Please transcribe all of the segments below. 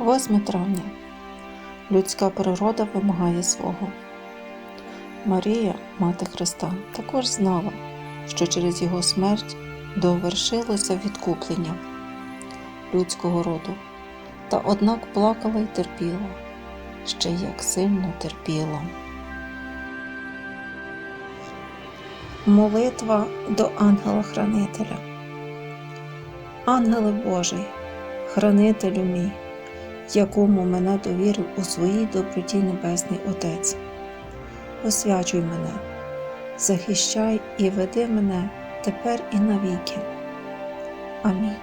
8 травня. Людська природа вимагає свого. Марія, мати Христа, також знала, що через його смерть довершилося відкуплення людського роду, та однак плакала й терпіла, ще як сильно терпіла. Молитва до ангела-хранителя. Ангеле Божий, хранителю мій, якому мене довірив у своїй доброті Небесний Отець. Освячуй мене, захищай і веди мене тепер і навіки. Амінь.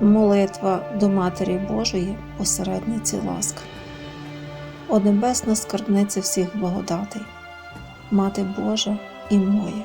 Молитва до Матері Божої, посередниці ласк. О небесна скарбниця всіх благодатей, Мати Божа і моя,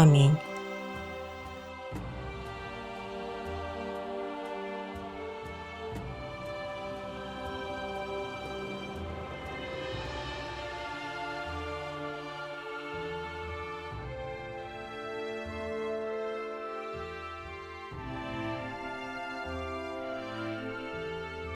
Амінь.